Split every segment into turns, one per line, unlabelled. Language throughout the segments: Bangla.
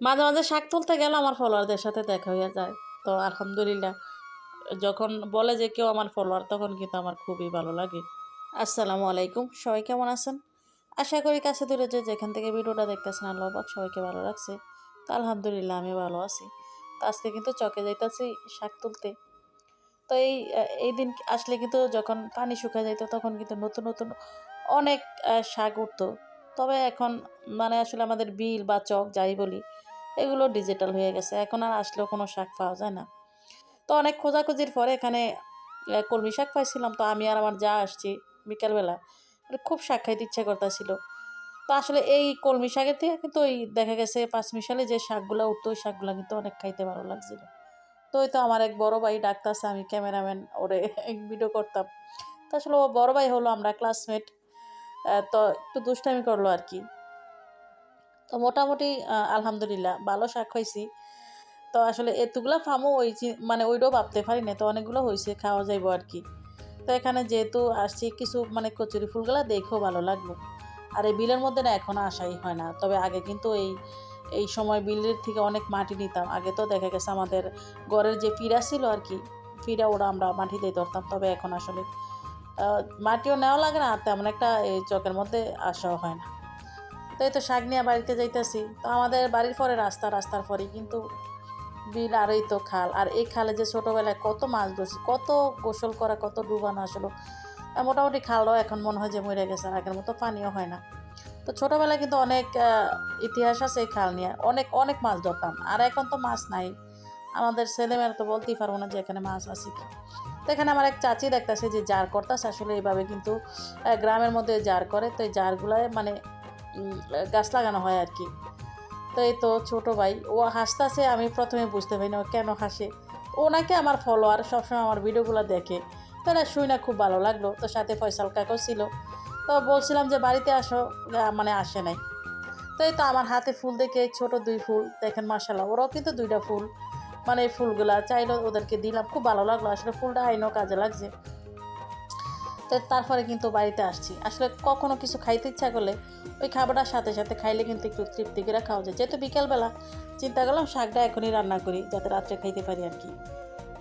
মাঝে মাঝে শাক তুলতে গেলে আমার ফলোয়ারদের সাথে দেখা হয়ে যায়। তো আলহামদুলিল্লাহ, যখন বলে যে কেউ আমার ফলোয়ার তখন কিন্তু আমার খুবই ভালো লাগে। আসসালামু আলাইকুম, সবাই কেমন আছেন? আশা করি কাছে দূরে যে যেখান থেকে ভিডিওটা দেখতেছেন, আল্লাহ সবাইকে ভালো রাখছে। তো আলহামদুলিল্লাহ আমি ভালো আছি। তো আজকে কিন্তু চকে যাইতেছি শাক তুলতে। তো এই এই দিন আসলে কিন্তু যখন পানি শুকা যাইতো, তখন কিন্তু নতুন নতুন অনেক শাক উঠতো। তবে এখন মানে আসলে আমাদের বিল বা চক যাই বলি এগুলো ডিজিটাল হয়ে গেছে। এখন আর আসলেও কোনো শাক পাওয়া যায় না। তো অনেক খোঁজাখুঁজির পরে এখানে কলমি শাক পাইছিলাম। তো আমি আর আমার যা আসছি বিকালবেলা মানে খুব শাক খাইতে ইচ্ছা করতেছিল। তো আসলে এই কলমি শাকের থেকে কিন্তু ওই দেখা গেছে পাঁচমিশালে যে শাকগুলো উঠতো, ওই শাকগুলো কিন্তু অনেক খাইতে ভালো লাগছিল। তো ওই তো আমার এক বড় ভাই ডাকতেছে, আমি ক্যামেরাম্যান, ওরে ভিডিও করতাম। তো আসলে ও বড় ভাই হলো, আমরা ক্লাসমেট তো একটু দুষ্টামি করল আর কি। তো মোটামুটি আলহামদুলিল্লাহ ভালো শাক হয়েছি তো আসলে এতগুলা ফার্মও ওই মানে ওইটাও ভাবতে পারি না তো অনেকগুলো হয়েছে খাওয়া যাইবো আর কি। তো এখানে যেহেতু আসছি, কিছু মানে কচুরি ফুলগুলা দেখেও ভালো লাগল আর এই বিলের মধ্যে না এখন আসাই হয় না। তবে আগে কিন্তু এই এই সময় বিলের থেকে অনেক মাটি নিতাম। আগে তো দেখা গেছে আমাদের ঘরের যে ফিরা ছিল আর কি ফিরা ওরা আমরা মাটিতেই ধরতাম। তবে এখন আসলে মাটিও নেওয়া লাগে না তেমন একটা এই চকের মধ্যে আসাও হয় না। তো এই তো শাক নিয়ে বাড়িতে যাইতেছি। তো আমাদের বাড়ির পরে রাস্তা, রাস্তার পরে কিন্তু বিল আর এই তো খাল। আর এই খালে যে ছোটোবেলায় কত মাছ ধরছি, কত গোসল করা, কত ডুবানো আসলো। মোটামুটি খালও এখন মনে হয় যে মরে গেছে আর আগের মতো পানিও হয় না। তো ছোটোবেলায় কিন্তু অনেক ইতিহাস আছে এই খাল নিয়ে। অনেক অনেক মাছ ধরতাম। আর এখন তো মাছ নাই। আমাদের ছেলেমেয়েরা তো বলতেই পারব না যে এখানে মাছ আছে কি। তো এখানে আমার এক চাচি দেখতেছে যে জার করতেছে। আসলে এইভাবে কিন্তু গ্রামের মধ্যে জার করে। তো এই জারগুলায় মানে গাছ লাগানো হয় আর কি। তো এই তো ছোটো ভাই, ও হাসতেছে, আমি প্রথমে বুঝতে পারি না ও কেন হাসে। ও নাকি আমার ফলোয়ার সবসময় আমার ভিডিওগুলো দেখে। তো এটা শুই না খুব ভালো লাগল, তো সাথে ফয়সাল কাকাও ছিল। তো বলছিলাম যে, বাড়িতে আসো মানে আসে নাই। তো এই তো আমার হাতে ফুল দেখে, ছোট দুই ফুল, দেখেন মার্শাল্লাহ ওরাও কিন্তু দুইটা ফুল মানে এই ফুলগুলা চাইলো ওদেরকে দিলাম, খুব ভালো লাগল। আসলে ফুলটা আইনও কাজে লাগছে। তো তারপরে কিন্তু বাড়িতে আসছি। আসলে কখনো কিছু খাইতে ইচ্ছা করলে ওই খাবারটার সাথে সাথে খাইলে কিন্তু একটু তৃপ্তি করে খাওয়া যায়। যেহেতু বিকালবেলা, চিন্তা করলাম শাকটা এখনই রান্না করি, যাতে রাত্রে খাইতে পারি আর কি।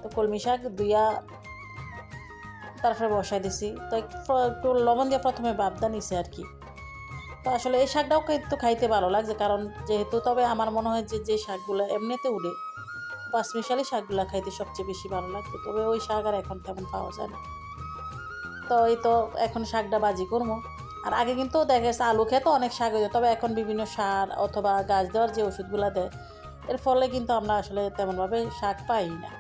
তো কলমি শাক দুইয়া তারপরে বসাই দিছি। তো একটু- লবণ দিয়ে প্রথমে বাবদা নিছে আর কি। তো আসলে এই শাকটাও কিন্তু খাইতে ভালো লাগছে, কারণ যেহেতু তবে আমার মনে হয় যে যে শাকগুলো এমনিতে উড়ে পাঁচমিশালি শাকগুলো খাইতে সবচেয়ে বেশি ভালো লাগতো। তবে ওই শাক আর এখন তেমন পাওয়া যায় না। তো এই তো এখন শাকটা বাজি করব আর আগে কিন্তু দেখা গেছে, আলু খেতে অনেক শাক হয়ে তবে এখন বিভিন্ন সার অথবা গাছ দেওয়ার যে ওষুধগুলো দেয়, এর ফলে কিন্তু আমরা আসলে তেমনভাবে শাক পাই না।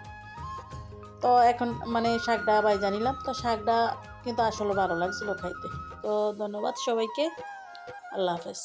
তো এখন মানে শাকটা বাই জানিলাম তো শাকটা কিন্তু আসলে ভালো লাগছিল খাইতে। তো ধন্যবাদ সবাইকে, আল্লাহ হাফেজ।